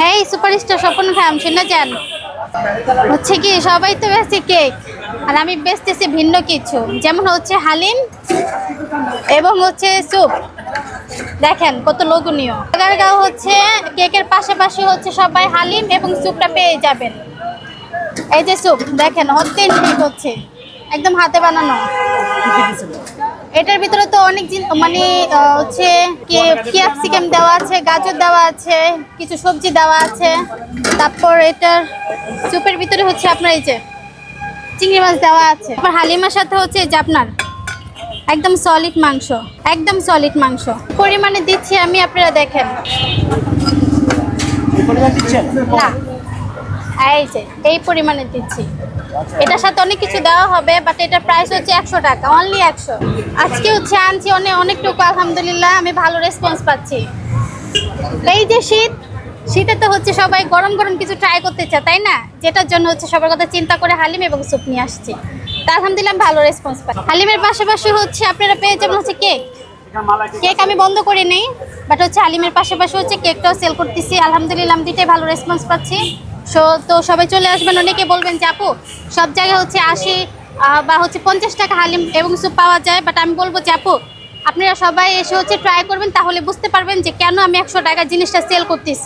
হ্যাঁ সুপারস্টার স্বপন খাম শুনে যান। হচ্ছে কি, সবাই তো বেশি কেক, আর আমি বেচতেছি ভিন্ন কিছু। যেমন হচ্ছে হালিম এবং হচ্ছে স্যুপ। দেখেন, কত লোকনীয় হচ্ছে, কেকের পাশাপাশি হচ্ছে সবাই হালিম এবং স্যুপটা পেয়ে যাবেন। এই যে স্যুপ, দেখেন অথেন্টিক হচ্ছে। একদম হাতে বানানো। এটার ভিতরে তো অনেক জিন মানে হচ্ছে ক্যাপসিকাম দেওয়া আছে গাজর দেওয়া আছে কিছু সবজি দেওয়া আছে। তারপর এটার স্যুপের ভিতরে হচ্ছে আপনার এই যে চিংড়ি মাছ দেওয়া আছে। তারপর হালিমার সাথে হচ্ছে এই যে আপনার একদম সলিড মাংস একদম সলিড মাংস। পরিমাণে দিচ্ছি আমি আপনারা দেখেন। না এই যে এই পরিমাণে দিচ্ছি। এটার সাথে অনেক কিছু দেওয়া হবে বাট এটার প্রাইস হচ্ছে একশো টাকা অনলি একশো। আজকে হচ্ছে আনছি অনেক অনেকটুকু, আলহামদুলিল্লাহ, আমি ভালো রেসপন্স পাচ্ছি। এই যে শীত, শীতে তো হচ্ছে সবাই গরম গরম কিছু ট্রাই করতে চায়, তাই না? যেটার জন্য হচ্ছে সবার কথা চিন্তা করে হালিম এবং স্যুপ নিয়ে আসছি। তা আলহামদুলিল্লাহ ভালো রেসপন্স পাই হালিমের পাশাপাশি হচ্ছে আপনারা পেয়ে যাবেন হচ্ছে কেক কেক আমি বন্ধ করে নেই বাট হচ্ছে হালিমের পাশাপাশি হচ্ছে কেকটাও সেল করতেছি। আলহামদুলিল্লাহ, আমি দুইটাই ভালো রেসপন্স পাচ্ছি। তো সবাই চলে আসবেন। অনেকে বলবেন যে, আপু, সব জায়গায় হচ্ছে আশি বা হচ্ছে পঞ্চাশ টাকা হালিম এবং স্যুপ পাওয়া যায়। বাট আমি বলব যে, আপু, আপনারা সবাই এসে হচ্ছে ট্রাই করবেন, তাহলে বুঝতে পারবেন যে কেন আমি একশো টাকা জিনিসটা সেল করতেছি।